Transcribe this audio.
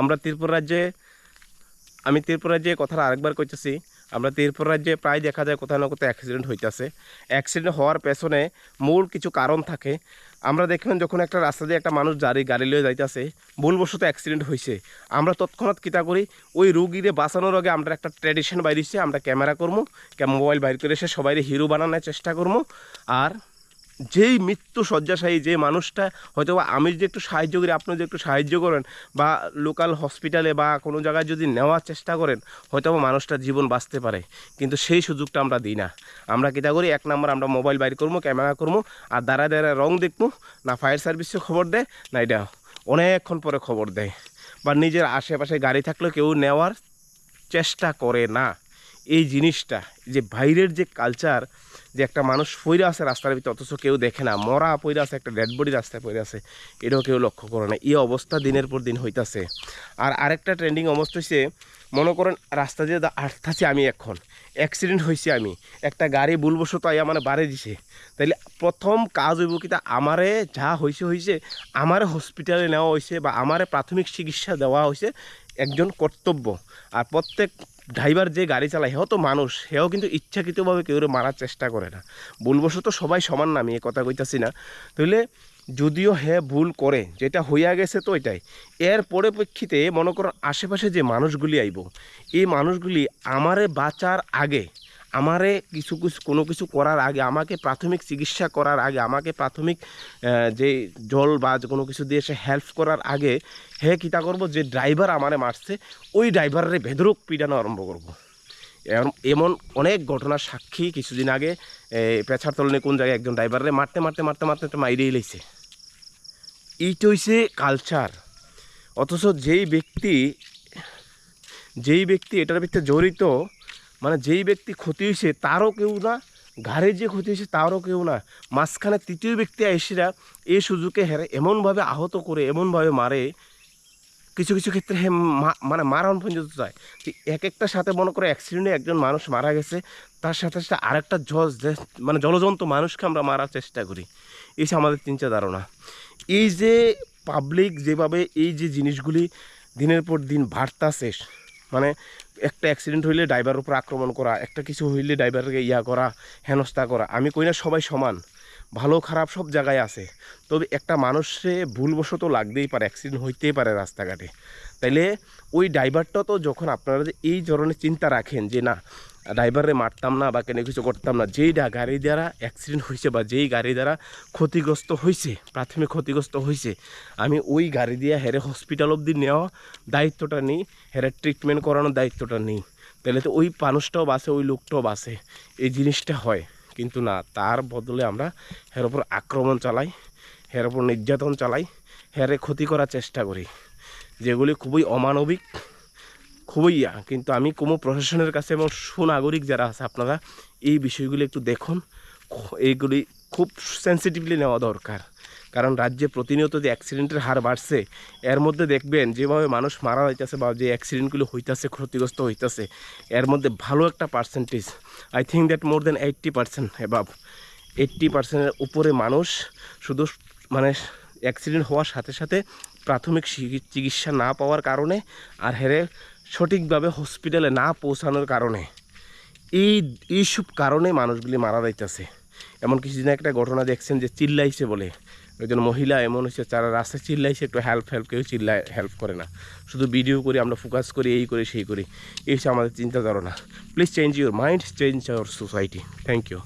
আমরা ত্রিপুরা রাজ্যে, আমি ত্রিপুরা রাজ্যে কথাটা আরেকবার কইতেছি, আমরা ত্রিপুরা রাজ্যে প্রায় দেখা যায় কোথাও না কোথাও অ্যাক্সিডেন্ট হইতেছে। অ্যাক্সিডেন্ট হওয়ার পেছনে মূল কিছু কারণ থাকে। আমরা দেখবেন যখন একটা রাস্তা দিয়ে একটা মানুষ গাড়ি গাড়ি লিয়ে যাইতেছে, ভুলবশত অ্যাক্সিডেন্ট হয়েছে আমরা তৎক্ষণাৎ কিতা করি, ওই রুগীরে বাঁচানোর আগে আমরা একটা ট্র্যাডিশন বাইরেছি আমরা ক্যামেরা করব মোবাইল বাইর করে এসে সবাই হিরো বানানোর চেষ্টা করব আর যেই মৃত্যু শয্যাশায়ী, যে মানুষটা হয়তো বা আমি যদি একটু সাহায্য করি আপনি যদি একটু সাহায্য করেন বা লোকাল হসপিটালে বা কোনো জায়গায় যদি নেওয়ার চেষ্টা করেন, হয়তো বা মানুষটার জীবন বাঁচতে পারে। কিন্তু সেই সুযোগটা আমরা দিই না। আমরা কিতা করি? এক নম্বর আমরা মোবাইল বাইর করব ক্যামেরা করব, আর দাঁড়ায় দাঁড়ায় রং দেখব, না ফায়ার সার্ভিসে খবর দেয়, না এটা অনেকক্ষণ পরে খবর দেয়। বা নিজের আশেপাশে গাড়ি থাকলেও কেউ নেওয়ার চেষ্টা করে না। এই জিনিসটা, যে বাইরের যে কালচার যে একটা মানুষ পইরা আছে রাস্তার ভিতরে, অথচ কেউ দেখে না। মরা পইরা আছে, একটা ডেড বডি রাস্তায় পইরা আছে, এটাও কেউ লক্ষ্য করে না। এই অবস্থা দিনের পর দিন হইতাছে। আর আরেকটা ট্রেন্ডিং অবস্থা হচ্ছে মনে করেন রাস্তা দিয়ে আসতেছি আমি এখন। অ্যাক্সিডেন্ট হয়েছে আমি। একটা গাড়ি ভুলবশত আইয়া মানে বাড়ি দিছে। তাইলে প্রথম কাজ হইব কিতা আমারে যা হয়েছে হয়েছে আমারে হসপিটালে নেওয়া হয়েছে বা আমারে প্রাথমিক চিকিৎসা দেওয়া হয়েছে একজন কর্তব্য। আর প্রত্যেক ড্রাইভার যে গাড়ি চালায় হেও তো মানুষ হেও কিন্তু ইচ্ছাকৃতভাবে কেউ মারার চেষ্টা করে না। ভুলবশত সবাই সমান না, আমি এ কথা কইতাছি না। তাহলে যদিও হে ভুল করে, যেটা হইয়া গেছে তো এটাই। এর পরিপ্রেক্ষিতে মনে করো আশেপাশে যে মানুষগুলি আইব, এই মানুষগুলি আমারে বাঁচার আগে আমারে কিছু কিছু, কোনো কিছু করার আগে, আমাকে প্রাথমিক চিকিৎসা করার আগে, আমাকে প্রাথমিক যে জল বা কোনো কিছু দিয়ে সে হেল্প করার আগে, হে কিতা করব? যে ড্রাইভার আমারে মারছে, ওই ড্রাইভারের ভেদরক পিটানো আরম্ভ করব। এমন অনেক ঘটনার সাক্ষী কিছুদিন আগে পেছার তলনে কোন জায়গায় একজন ড্রাইভারে মারতে মারতে মারতে মারতে একটা মাইরেই লাইছে। এইটা হইছে কালচার অথচ যেই ব্যক্তি যেই ব্যক্তি এটার ভিতরে জড়িত মানে যেই ব্যক্তি ক্ষতি হয়েছে, তারও কেউ না ঘাড়ে যে ক্ষতি হয়েছে, তারও কেউ না। মাঝখানে তৃতীয় ব্যক্তি এসেরা এই সুযোগে হেরে, এমনভাবে আহত করে, এমনভাবে মারে, কিছু কিছু ক্ষেত্রে হে মানে মারণ পর্যন্ত যায়। এক একটার সাথে মনে করে অ্যাক্সিডেন্টে একজন মানুষ মারা গেছে, তার সাথে সাথে আরেকটা জজ মানে জলজন্ত মানুষকে আমরা মারার চেষ্টা করি। এই আমাদের চিন্তা ধারণা। এই যে পাবলিক যেভাবে এই যে জিনিসগুলি দিনের পর দিন বাড়তাছে মানে একটা অ্যাক্সিডেন্ট হইলে ড্রাইভার উপর আক্রমণ করা একটা কিছু হইলে ড্রাইভারকে ইয়া করা হেনস্থা করা আমি কই না সবাই সমান, ভালো খারাপ সব জায়গায় আছে। তবে একটা মানুষে ভুলবশত লাগতেই পারে অ্যাক্সিডেন্ট হইতেই পারে রাস্তাঘাটে। তাইলে ওই ড্রাইভারটা তো যখন আপনারা এই ধরনের চিন্তা রাখেন যে না ড্রাইভারে মারতাম না বা কেন কিছু করতাম না। যেই গাড়ি দ্বারা অ্যাক্সিডেন্ট হয়েছে বা যেই গাড়ি দ্বারা ক্ষতিগ্রস্ত হয়েছে প্রাথমিক ক্ষতিগ্রস্ত হয়েছে আমি ওই গাড়ি দিয়ে হেরে হসপিটাল অবধি নেওয়া দায়িত্বটা নিই, হেরে ট্রিটমেন্ট করানোর দায়িত্বটা নিই। তাহলে তো ওই মানুষটাও বাসে, ওই লোকটাও বাসে। এই জিনিসটা হয়। কিন্তু না, তার বদলে আমরা হের ওপর আক্রমণ চালাই, হের ওপর নির্যাতন চালাই, হেরে ক্ষতি করার চেষ্টা করি। যেগুলি খুবই অমানবিক খুবই ইয়া কিন্তু আমি কোনো প্রশাসনের কাছে এবং সুনাগরিক যারা আছে আপনারা এই বিষয়গুলি একটু দেখুন। এইগুলি খুব সেন্সিটিভলি নেওয়া দরকার। কারণ রাজ্যে প্রতিনিয়ত যে অ্যাক্সিডেন্টের হার বাড়ছে, এর মধ্যে দেখবেন যেভাবে মানুষ মারা হইতেছে বা যে অ্যাক্সিডেন্টগুলো হইতাছে, ক্ষতিগ্রস্ত হইতাছে, এর মধ্যে ভালো একটা percentage I think that more than eighty percent above eighty পার্সেন্টের উপরে মানুষ শুধু মানে অ্যাক্সিডেন্ট হওয়ার সাথে সাথে প্রাথমিক চিকিৎসা না পাওয়ার কারণে আর হেরে সঠিকভাবে হসপিটালে না পৌঁছানোর কারণে এই এইসব কারণে মানুষগুলি মারা যাইতেছে। এমন কিছুদিন একটা ঘটনা দেখছেন যে চিল্লাইছে বলে। একজন মহিলা এমন হচ্ছে তারা রাস্তায় চিল্লাইছে, একটু হেল্প হেল্প কেউ চিল্লায় হেল্প করে না। শুধু ভিডিও করি, আমরা ফোকাস করি, এই করি, সেই করি। এই হচ্ছে আমাদের চিন্তা ধারণা please change your mind change our society thank you